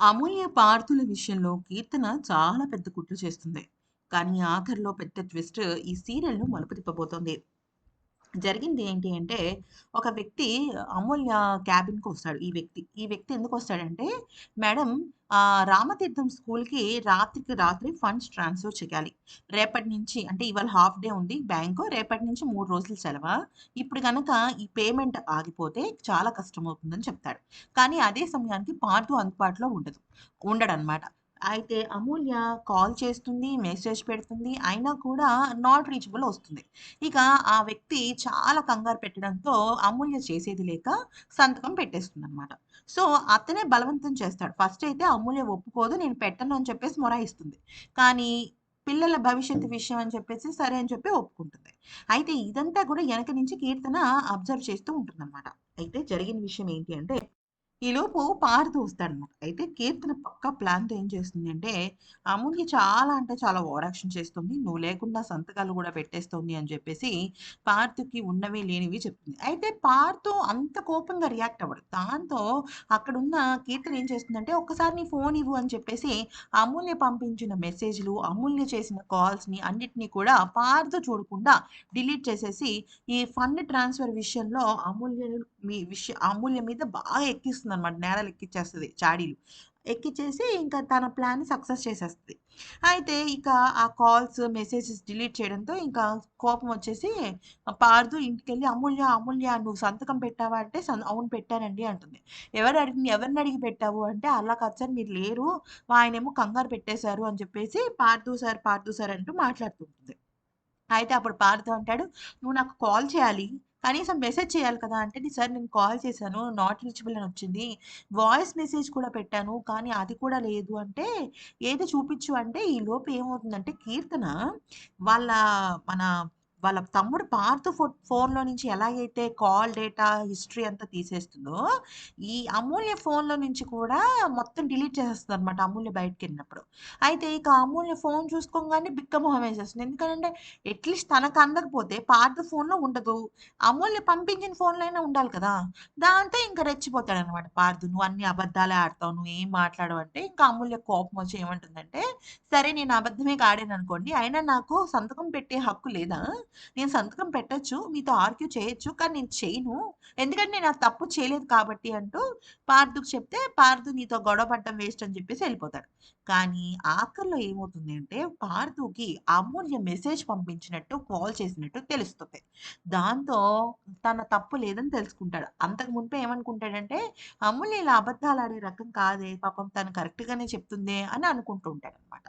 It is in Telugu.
అమూల్య పార్థుల విషయంలో కీర్తన చాలా పెద్ద కుట్ర చేస్తుంది. కానీ ఆఖరిలో పెద్ద ట్విస్ట్ ఈ సీరియల్‌ను మలుపు తిప్పబోతోంది. జరిగింది ఏంటి అంటే, ఒక వ్యక్తి అమూల్య క్యాబిన్‌కొస్తాడు ఈ వ్యక్తి. ఈ వ్యక్తి ఎందుకు వస్తాడంటే మేడం రామతీర్థం స్కూల్‌కి రాత్రికి రాత్రి ఫండ్స్ ట్రాన్స్‌ఫర్ చేయాలి. రేపటి నుంచి అంటే ఇవాళ హాఫ్ డే ఉంది బ్యాంకు. రేపటి నుంచి మూడు రోజులు సెలవు ఇప్పుడు కనుక ఈ పేమెంట్ ఆగిపోతే చాలా కష్టమవుతుందని చెప్తాడు. కానీ అదే సమయానికి పార్థు అందుబాటులో ఉండదు. ఉండడనమాట. అయితే అమూల్య కాల్ చేస్తుంది, మెసేజ్ పెడుతుంది. అయినా కూడా నాట్ రీచబుల్ వస్తుంది ఇక ఆ వ్యక్తి చాలా కంగారు పెట్టడంతో అమూల్య చేసేది లేక సంతకం పెట్టేస్తుందనమాట. సో, అతనే బలవంతం చేస్తాడు. ఫస్ట్ అయితే అమూల్య ఒప్పుకోదు. నేను పెట్టను అని చెప్పేసి మొరాయిస్తుంది. కానీ పిల్లల భవిష్యత్తు విషయం అని చెప్పేసి సరే అని చెప్పి ఒప్పుకుంటుంది. అయితే ఇదంతా కూడా వెనక నుంచి కీర్తన అబ్జర్వ్ చేస్తూ ఉంటుందన్నమాట అయితే జరిగిన విషయం ఏంటి అంటే, ఈలోపు పార్థు వస్తాడనమాట. అయితే కీర్తన పక్క ప్లాన్‌తో ఏం చేస్తుంది అంటే, అమూల్య చాలా అంటే చాలా ఓరాక్షన్ చేస్తుంది. నువ్వు లేకుండా సంతకాలు కూడా పెట్టేస్తుంది అని చెప్పేసి పార్థుకి ఉన్నవి లేనివి చెప్తుంది. అయితే పార్థు అంత కోపంగా రియాక్ట్ అవ్వడు. దాంతో అక్కడున్న కీర్తన ఏం చేస్తుందంటే, ఒక్కసారి నీ ఫోన్ ఇవ్వు అని చెప్పేసి అమూల్య పంపించిన మెసేజ్‌లు, అమూల్య చేసిన కాల్స్‌ని అన్నిటినీ కూడా పార్థు చూడకుండా డిలీట్ చేసేసి, ఈ ఫండ్ ట్రాన్స్‌ఫర్ విషయంలో అమూల్య మీ విషయ అమూల్య మీద బాగా ఎక్కిస్తుంది ఎక్కిస్తుందనమాట. నేరాలు ఎక్కిచ్చేస్తది చాడీలు. ఎక్కిచ్చేసి ఇంకా తన ప్లాన్ సక్సెస్ చేసేస్తుంది అయితే ఇక ఆ కాల్స్, మెసేజెస్ డిలీట్ చేయడంతో ఇంకా కోపం వచ్చేసి పార్థు ఇంటికెళ్ళి "అమూల్య, అమూల్య నువ్వు సంతకం పెట్టావా?" అంటే "అవును పెట్టానండి" అంటుంది. ఎవరు అడిగి ఎవరిని అడిగి పెట్టావు అంటే, "అలా కాదు సార్ మీరు లేరు. ఆయనేమో కంగారు పెట్టేశారు" అని చెప్పేసి పార్థు సార్, పార్థు సార్ అంటూ మాట్లాడుతుంటుంది అయితే అప్పుడు పార్దు అంటాడు, "నువ్వు నాకు కాల్ చేయాలి. కనీసం మెసేజ్ చేయాలి కదా!" అంటే, "సార్ నేను కాల్ చేశాను. నాట్ రీచబుల్ అని వచ్చింది. వాయిస్ మెసేజ్ కూడా పెట్టాను. కానీ అది కూడా లేదు" అంటే, "ఏది చూపించు" అంటే ఈ లోపు ఏమవుతుందంటే కీర్తన వాళ్ళ మన వాళ్ళ తమ్ముడు పార్త్ ఫో ఫోన్‌లో నుంచి ఎలాగైతే కాల్ డేటా హిస్టరీ అంతా తీసేస్తుందో, ఈ అమూల్య ఫోన్‌లో నుంచి కూడా మొత్తం డిలీట్ చేసేస్తదనమాట అమూల్య బయటికెళ్ళినప్పుడు. అయితే ఇక అమూల్య ఫోన్ చూసుకోగానే బిక్క మొహం వేసేస్తుంది. ఎందుకంటే అట్‌లీస్ట్ తనకు అందకపోతే పార్థ ఫోన్‌లో ఉండదు. అమూల్య పంపించిన ఫోన్‌లో అయినా ఉండాలి కదా! దాంతో ఇంకా రెచ్చిపోతాడు అనమాట పార్థు. "నువ్వు అన్ని అబద్ధాలే ఆడతావు. ఏం మాట్లాడవు" అంటే ఇంకా అమూల్య కోపం వచ్చి ఏమంటుందంటే, "సరే నేను అబద్ధమే ఆడాననుకోండి. అయినా నాకు సంతకం పెట్టే హక్కు లేదా? నేను సంతకం పెట్టొచ్చు. మీతో ఆర్గ్యూ చేయొచ్చు. కానీ నేను చేయను. ఎందుకంటే నేను ఆ తప్పు చేయలేదు కాబట్టి" అంటూ పార్థుకు చెప్తే, పార్థు "నీతో గొడవ పడ్డం వేస్ట్" అని చెప్పేసి వెళ్ళిపోతాడు కానీ ఆఖరిలో ఏమవుతుంది అంటే పార్థుకి అమూల్య మెసేజ్ పంపించినట్టు, కాల్ చేసినట్టు తెలుస్తుంది. దాంతో తన తప్పు లేదని తెలుసుకుంటాడు. అంతకు మునుపే ఏమనుకుంటాడంటే, అమూల్య ఇలా అబద్ధాలాడే రకం కాదే! పాపం తను కరెక్ట్‌గానే చెప్తుందే అని అనుకుంటూ ఉంటాడనమాట.